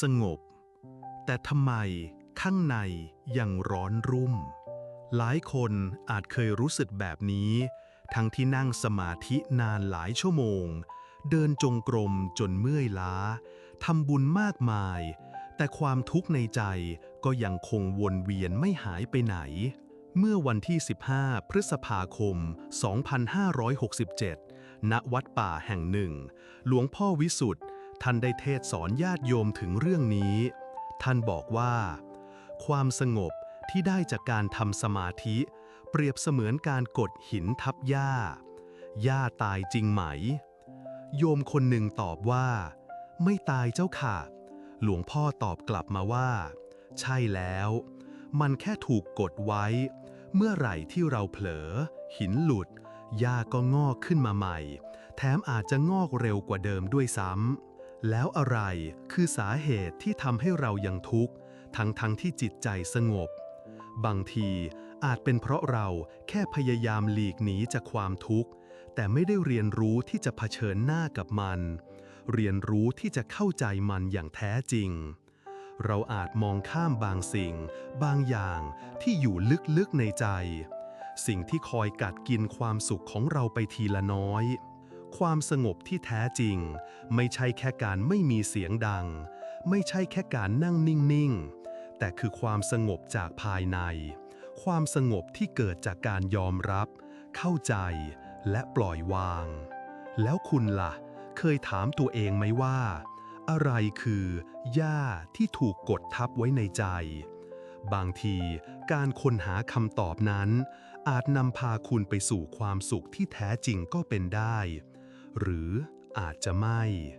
สงบ แต่ทำไมข้างในยังร้อนรุ่ม หลายคนอาจเคยรู้สึกแบบนี้ ทั้งที่นั่งสมาธินานหลายชั่วโมง เดินจงกรมจนเมื่อยล้าทำบุญมากมาย แต่ความทุกข์ในใจก็ยังคงวนเวียนไม่หายไปไหน เมื่อวันที่ 15 พฤษภาคม 2567 ณ วัดป่าแห่งหนึ่ง หลวงพ่อวิสุทธ์ ท่านได้เทศสอนญาติโยมถึงเรื่องนี้ ท่านบอกว่า ความสงบที่ได้จากการทำสมาธิ เปรียบเสมือนการกดหินทับหญ้า หญ้าตายจริงไหม โยมคนหนึ่งตอบว่า ไม่ตายเจ้าค่ะ หลวงพ่อตอบกลับมาว่า ใช่แล้ว มันแค่ถูกกดไว้ เมื่อไหร่ที่เราเผลอ หินหลุดหญ้าก็งอกขึ้นมาใหม่ แถมอาจจะงอกเร็วกว่าเดิมด้วยซ้ำ แล้วอะไรคือสาเหตุที่ทำให้เรายังทุกข์ ทั้งทั้งที่จิตใจสงบ บางทีอาจเป็นเพราะเราแค่พยายามหลีกหนีจากความทุกข์ แต่ไม่ได้เรียนรู้ที่จะเผชิญหน้ากับมัน เรียนรู้ที่จะเข้าใจมันอย่างแท้จริง เราอาจมองข้ามบางสิ่ง บางอย่างที่อยู่ลึกๆในใจ สิ่งที่คอยกัดกินความสุขของเราไปทีละน้อย ความสงบที่แท้จริง ไม่ใช่แค่การไม่มีเสียงดัง ไม่ใช่แค่การนั่งนิ่ง ๆ แต่คือความสงบจากภายใน ความสงบที่เกิดจากการยอมรับ เข้าใจและปล่อยวาง แล้วคุณล่ะ เคยถามตัวเองไหมว่า อะไรคือหญ้าที่ถูกกดทับไว้ในใจ บางทีการค้นหาคำตอบนั้นอาจนำพาคุณไปสู่ความสุขที่แท้จริงก็เป็นได้ หรืออาจจะไม่